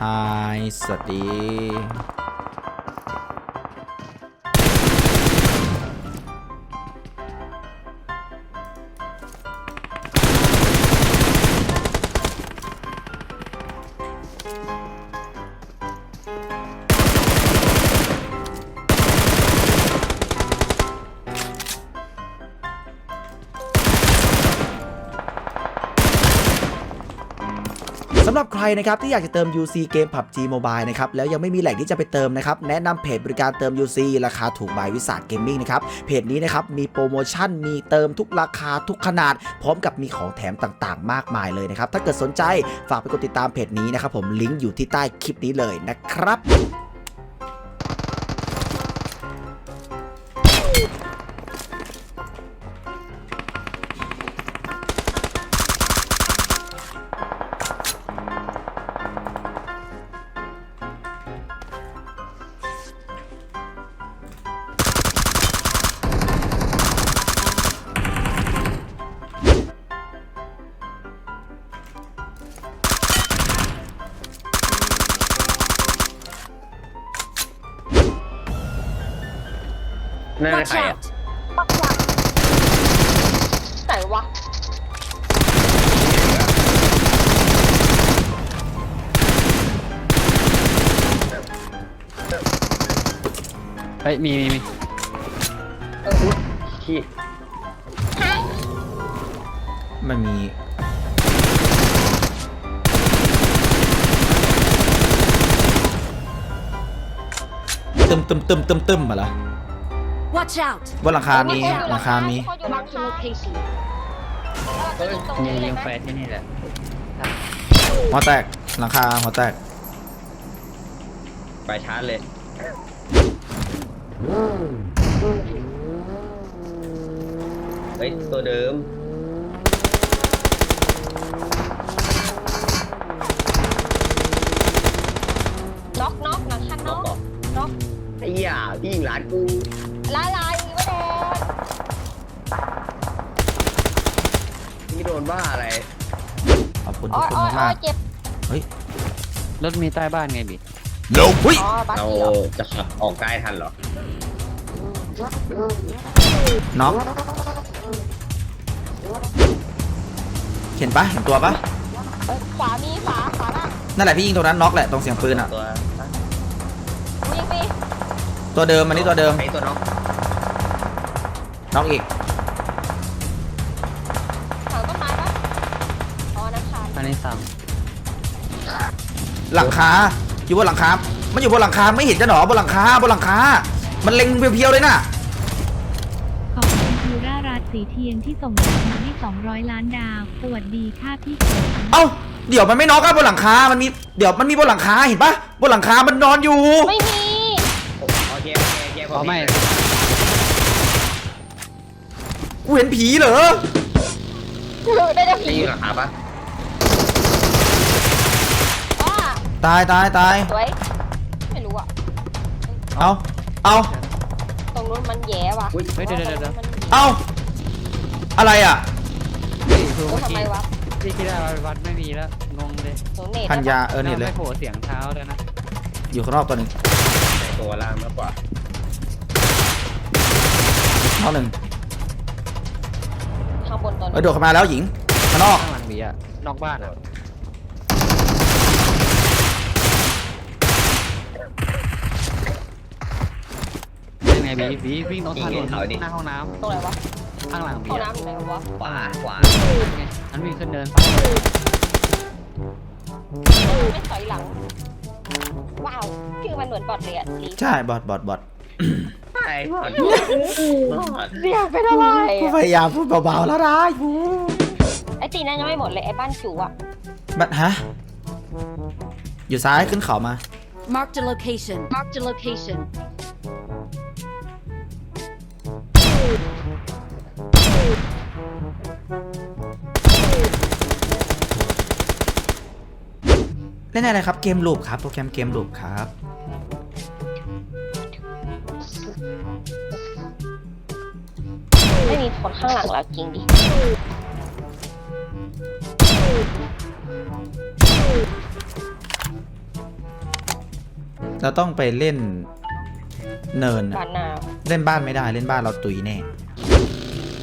ฮายสวัสดี สำหรับใครนะครับที่อยากจะเติม UC เกม PUBG Mobile นะครับแล้วยังไม่มีแหล่งที่จะไปเติมนะครับแนะนำเพจบริการเติม UC ราคาถูกบายวิสาทเกมมิ่งนะครับเพจนี้นะครับมีโปรโมชั่นมีเติมทุกราคาทุกขนาด พร้อมกับมีของแถมต่างๆ มากมายเลยนะครับถ้าเกิดสนใจฝากไปกดติดตามเพจนี้นะครับผมลิงก์อยู่ที่ใต้คลิปนี้เลยนะครับ นั่น Watch ใครอะ out! ไหนวะเฮ้ยมีมีมีขี้มันมีตึมตึมตึมตึมตึมมาละ Watch out! บนหลังคามีหลังคามีเขาอยู่หลัง Marked คา a location. เราจะยิงตรงยินี้งเลยิยงไหมแฟร์ที่นี่แหละหัวแตกหลังคาหัวแตกไปชาร์จเลยเฮ้ยตัวเดิมน็อกน็อกหลังคาน็น็ออกกเหรอน็อกไอ้ย่าพี่ยิงหลานกู ลายลายมีวะแดงพี่โดนบ้าอะไร ขอบคุณอ๋ทุอกคนอ๋ออ๋อมากเจ็บๆเฮ้ยรถมีใต้บ้านไงบิ no หุ้ยอ๋อ บัสเราเดียวจะขับออกได้ทันเหรอ น็อกเห็นปะเห็นตัวปะเอ้ยขวามีขวาขวาล่างนั่นแหละพี่ยิงตรงนั้นน็อกแหละตรงเสียงปืนอะ ตัวกูยิงฟรีตัวเดิมอันนี้ตัวเดิมไอ้ตัวน้อง น็อกอีกถังต้นไม้ปะอ๋อน้ำชาอันนี้ซ้หลังคาอยู่บนหลังคา มันอยู่บนหลังคาไม่เห็นจะหนอบนหลังคาบนหลังคา มันเล็งเพียวๆเลยน่ะ ขอบคุณยูราราชสีเทียนที่ส่งดอกไม้200 ล้านดาว สวัสดีค่ะพี่เขยเอ้า เดี๋ยวมันไม่น็อกอะบนหลังคา มันมี เดี๋ยวมันมีบนหลังคาเห็นปะบนหลังคา มันนอนอยู่ ไม่มี โอเค โอเคโอเคำอ๋อไม่ กูเห็นผีเหรอ ได้แต่พี่ผียิงหลังคาปะว่าตายตายตาย สวยไม่รู้อะเอาเอาตรงนู้นมันแย่ว่ะอุ้ยเฮ้ยเดี๋ยวเดี๋ยวเดี๋ยว มันเอาอะไรอะเฮ้ยคือรู้เมื่อทำไมกี้วะที่คิดว่าวัดไม่มีแล้ว งงเลยหนูเน็ตพันยาเออเนี่ยเลย ไม่โผล่เสียงเท้าเลยนะอยู่ข้างนอกตัวหนึ่งในตัวล่างมากกว่านอกหนึ่ง ข้างบนตัวเอ้ยโดดเข้ามาแล้วหญิงข้างนอกข้างหลังบีอะนอกบ้านอะยังไงบีบีวิ่งตรงถนนหน้าห้องน้ตรงไหนวะำข้างหลังบีห้องอะน้ำอยู่ไหนวะขวาขวาไงอันวิ่งขึ้นเดินไปไม่ถอยหลัง ว้าวชื่อมันเหมือนบอดเลยอะลีใช่บอดบอดบอด ไอ้บอดบอดเสียงเป็นอะไรกูพยายามพูดเบาๆแล้วได้กูไอตีนั่นยังไม่หมดเลยไอ้บ้านจูอะบัดฮะ อยู่ซ้ายขึ้นเขามา Marked a location. Marked a location. เล่นอะไรครับเกมลูปครับ โปรแกรมเกมลูปครับ ม่มีคนข้างหลังเราจริงดิเราต้องไปเล่นเนินอะบ้านนาเล่นบ้านไม่ได้เล่นบ้านเราตุยแน่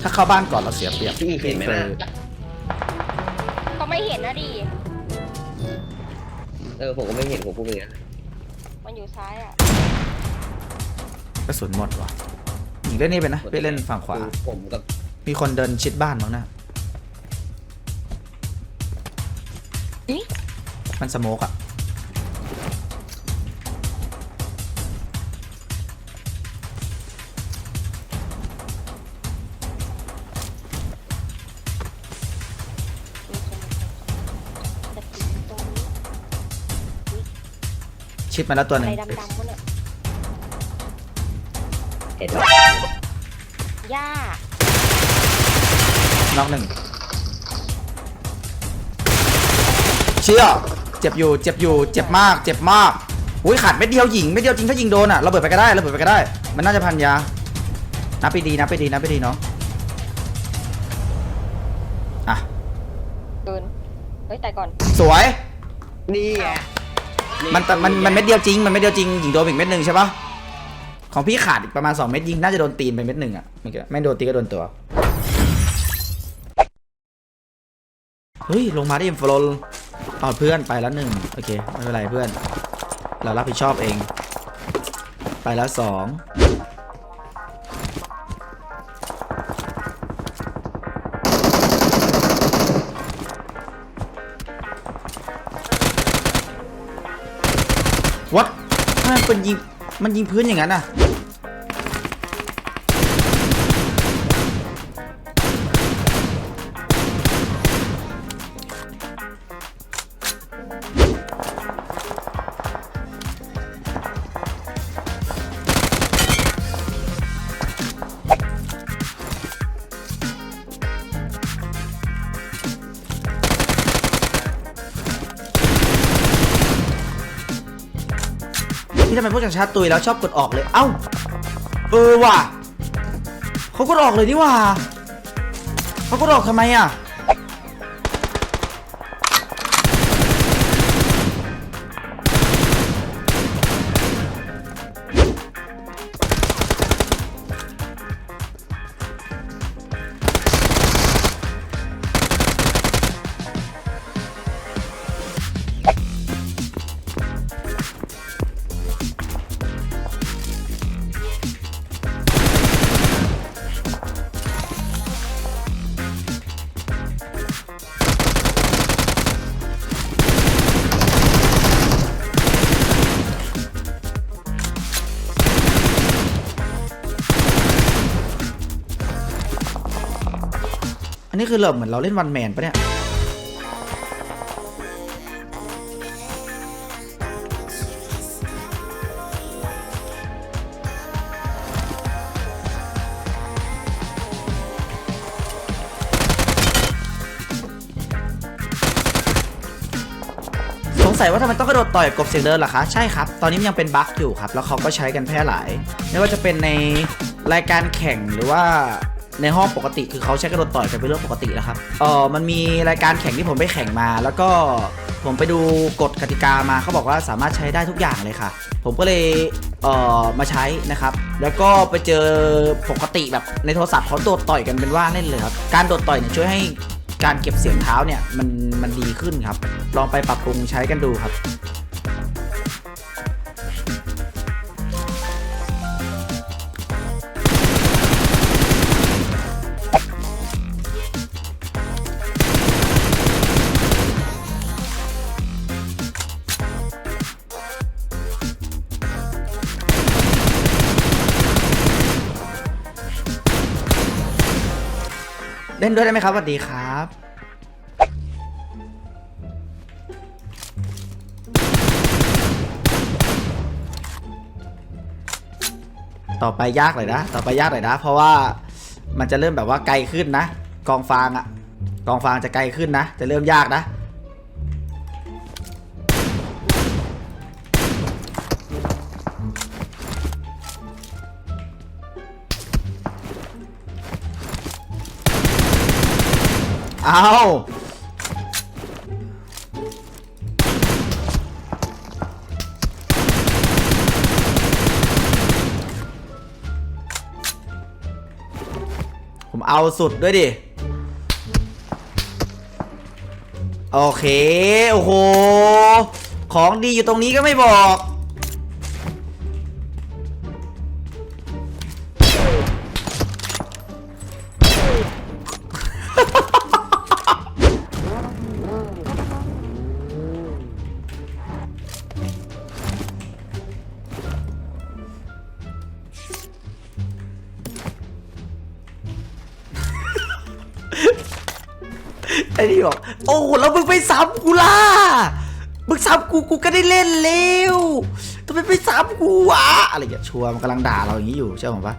ถ้าเข้าบ้านก่อนเราเสียเปรียบพี่เห็นไหมนะก็ไม่เห็นนะดิ เออผมก็ไม่เห็นผมพูดอย่างนั้นมันอยู่ซ้ายอะกระสุนหมดว่ะ หญิงเล่นนี่ไปนะไปเล่นฝั่งขวา ผมกับมีคนเดินชิดบ้านมั้งนะมันสโมกอะมีคนแต่ผีตรงนี้ชิดมาแล้วตัวหอะนึ่ไรงดำๆวะเนี่ยเห็นหญ้าน็อกหนึ่งเชี่ยเจ็บอยู่เจ็บอยู่เจ็บมากเจ็บมากอุ้ยขาดเม็ดเดียวหญิงเม็ดเดียวจริงถ้ายิงโดนอะระเบิดไปก็ได้ระเบิดไปก็ได้ มันน่าจะพันยานับไปดีนับไปดีนับไปดีน้องอะเกิน เฮ้ยแต่ก่อน สวย นี่ไงมันแต่มันมันเม็ดเดียวจริง มันเม็ดเดียวจริงยิงโดนอีกเม็ดหนึ่งใช่ปะ ของพี่ขาดอีกประมาณ 2 เม็ดยิงน่าจะโดนตีนไปเม็ดหนึ่งอะเมื่อกี้ไม่โดนตีก็โดนตัว เฮ้ย ลงมาได้ยินฟลอเอาเพื่อนไปแล้วหนึ่งโอเค ไม่เป็นไรเพื่อน เรารับผิดชอบเอง ไปแล้วสองวัดทำไมมันยิง มันยิงพื้นอย่างนั้นอะ จากจังชาติตุยแล้วชอบกดออกเลย เอ้า เออว่ะเขากดออกเลยนี่ว่ะเขากดออกทำไมอะ นนี้คือเราเหมือนเราเล่นวันแมนปะเนี่ยสงสัยว่าทำไมต้องกระโดดต่อยกบเสียงเดินล่ะคะ ใช่ครับ ตอนนี้มันยังเป็นบั๊กอยู่ครับ แล้วเขาก็ใช้กันแพร่หลาย ไม่ว่าจะเป็นในรายการแข่งหรือว่า ในห้องปกติคือเขาใช้กระโดดต่อยกันเป็นเรื่องปกติแล้วครับเออมันมีรายการแข่งที่ผมไปแข่งมา แล้วก็ผมไปดูกฎกติกามาเขาบอกว่าสามารถใช้ได้ทุกอย่างเลยค่ะ ผมก็เลยเออมาใช้นะครับ แล้วก็ไปเจอปกติแบบในโทรศัพท์เขาโดดต่อยกันเป็นว่าเล่นเลยครับการโดดต่อยเนี่ยช่วยให้การเก็บเสียงเท้าเนี่ยมันมันดีขึ้นครับ ลองไปปรับปรุงใช้กันดูครับ ล่นด้วยได้ไหมครับสวัสดีครับ ต่อไปยากเลยนะ ต่อไปยากเลยนะ เพราะว่ามันจะเริ่มแบบว่าไกลขึ้นนะ กองฟางอะกองฟางจะไกลขึ้นนะ จะเริ่มยากนะ เอาผมเอาสุดด้วยดิ โอเค โอ้โห ของดีอยู่ตรงนี้ก็ไม่บอก ไอ้นี่บอกโอ้แล้วมึงไปซ้ำกูล่ะมึงซ้ำกูกูก็ได้เล่นเร็วทำไมไปซ้ำกูวะอะไรอย่างเงี้ยชัวร์มันกำลังด่าเราอย่างนี้อยู่ใช่ไหมปะ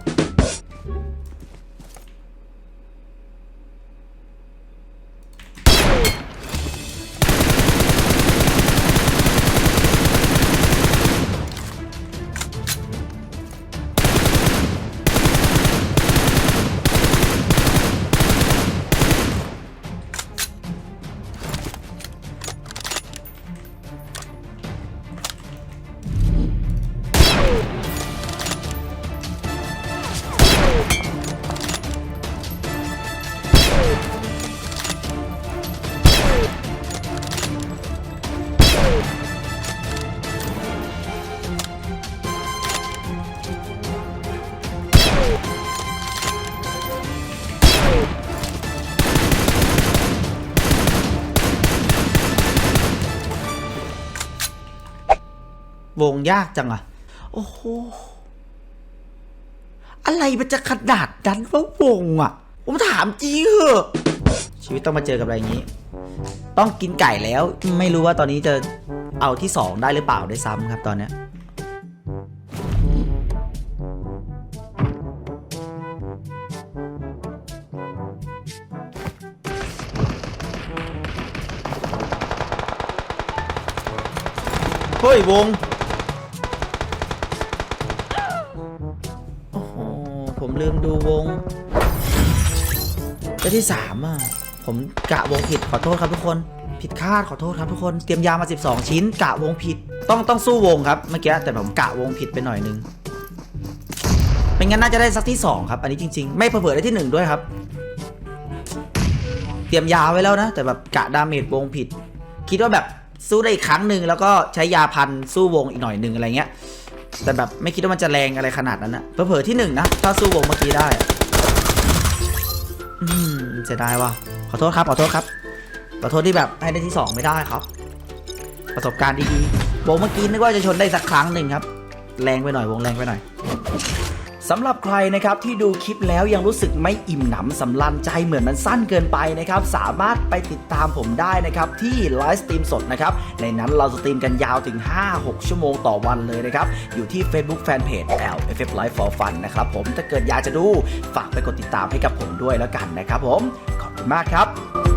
วงยากจังอะโอ้โห อะไรมันจะขนาดนั้นวะวงอะผมถามจริงเหอะชีวิตต้องมาเจอกับอะไรอย่างนี้ ต้องกินไก่แล้ว ไม่รู้ว่าตอนนี้จะเอาที่สองได้หรือเปล่าได้วยซ้ำครับตอนเนี้ยเฮ้ยวง ลืมดูวงเจ้าที่สามอะผมกะวงผิดขอโทษครับทุกคน ผิดคาดขอโทษครับทุกคนเตรียมยามา 12 ชิ้น กะวงผิด ต้องต้องสู้วงครับเมื่อกี้แต่ผมกะวงผิดไปหน่อยนึงเป็นงั้นน่าจะได้สักที่2ครับอันนี้จริง ๆ ไม่เผื่อได้ที่ 1 ด้วยครับ เตรียมยาไว้แล้วนะ แต่แบบกะดาเมจวงผิด คิดว่าแบบสู้ได้อีกครั้งหนึ่งแล้วก็ใช้ยาพันสู้วงอีกหน่อยหนึ่งอะไรเงี้ย แต่แบบไม่คิดว่ามันจะแรงอะไรขนาดนั้นนะเผลอๆที่หนึ่งนะถ้าสู้วงเมื่อกี้ได้อืมเสียดายว่ะขอโทษครับขอโทษครับขอโทษที่แบบให้ได้ที่สองไม่ได้ครับ ประสบการณ์ดีๆวงเมื่อกี้นึกว่าจะชนได้สักครั้งหนึ่งครับ แรงไปหน่อยวงแรงไปหน่อย สำหรับใครนะครับที่ดูคลิปแล้วยังรู้สึกไม่อิ่มหนำสำลันใจเหมือนมันสั้นเกินไปนะครับสามารถไปติดตามผมได้นะครับที่ไลฟ์สตรีมสดนะครับในนั้นเราสตรีมกันยาวถึง 5-6 ชั่วโมงต่อวันเลยนะครับอยู่ที่ Facebook Fanpage LFF Live for Fun นะครับผมถ้าเกิดอยากจะดูฝากไปกดติดตามให้กับผมด้วยแล้วกันนะครับผมขอบคุณมากครับ